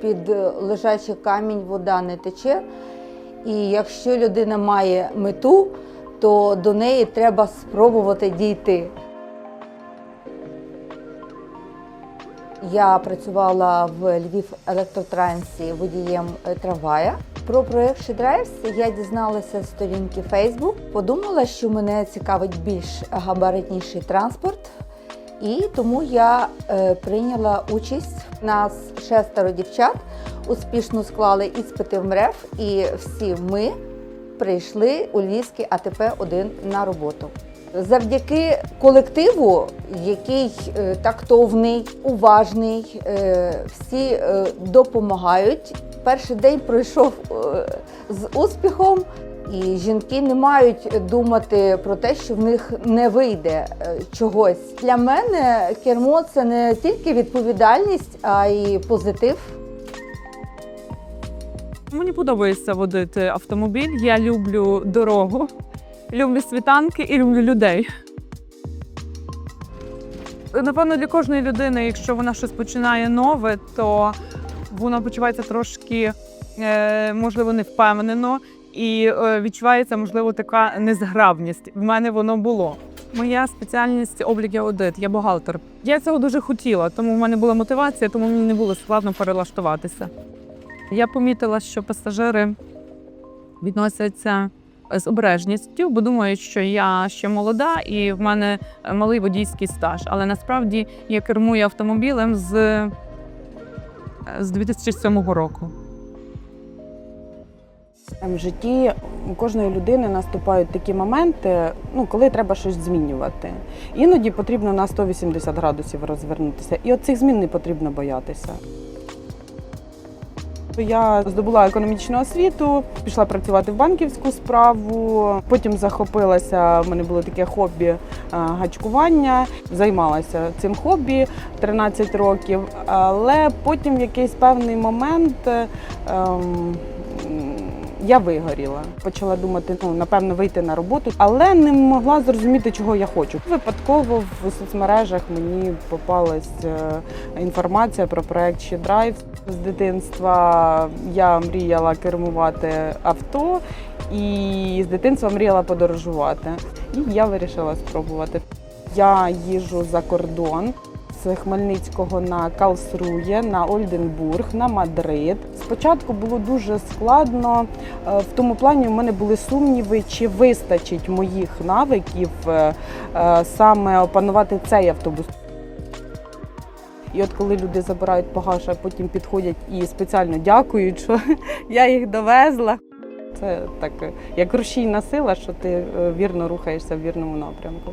під е, лежачий камінь вода не тече. І якщо людина має мету, то до неї треба спробувати дійти. Я працювала в Львів електротрансі водієм е, трамвая. Про проект SheDrives я дізналася з сторінки Facebook. Подумала, що мене цікавить більш габаритніший транспорт, і тому я е, прийняла участь. Нас шестеро дівчат успішно склали іспити в МРЕФ, і всі ми прийшли у Львівський АТП 1 на роботу. Завдяки колективу, який е, тактовний, уважний, е, всі е, допомагають. Перший день пройшов з успіхом, і жінки не мають думати про те, що в них не вийде е, чогось. Для мене кермо це не тільки відповідальність, а й позитив. Мені подобається водити автомобіль. Я люблю дорогу, люблю світанки і люблю людей. Напевно, для кожної людини, якщо вона щось починає нове, то вона почувається трошки, е, можливо, невпевнено і е, відчувається, можливо, така незграбність. В мене воно було. Моя спеціальність облік і аудит, я бухгалтер. Я цього дуже хотіла, тому в мене була мотивація, тому мені не було складно перелаштуватися. Я помітила, що пасажири відносяться з обережністю, бо думають, що я ще молода і в мене малий водійський стаж. Але насправді я кермую автомобілем з, з 2007 року. В житті у кожної людини наступають такі моменти, ну коли треба щось змінювати. Іноді потрібно на 180 градусів розвернутися, і от цих змін не потрібно боятися. Я здобула економічну освіту, пішла працювати в банківську справу. Потім захопилася. в мене було таке хобі е, гачкування. Займалася цим хобі 13 років. Але потім в якийсь певний момент ем, я вигоріла. Почала думати, ну напевно, вийти на роботу, але не могла зрозуміти, чого я хочу. Випадково в соцмережах мені попалась е, інформація про проект «Ще драйв. З дитинства я мріяла кермувати авто і з дитинства мріяла подорожувати. І я вирішила спробувати. Я їжджу за кордон Хмельницького на Калсрує, на Ольденбург, на Мадрид. Спочатку було дуже складно. е, В тому плані в мене були сумніви, чи вистачить моїх навиків е, е, саме опанувати цей автобус. І от коли люди забирають багаж, а потім підходять і спеціально дякують, що я їх довезла. Це так, як рушійна сила, що ти вірно рухаєшся в вірному напрямку.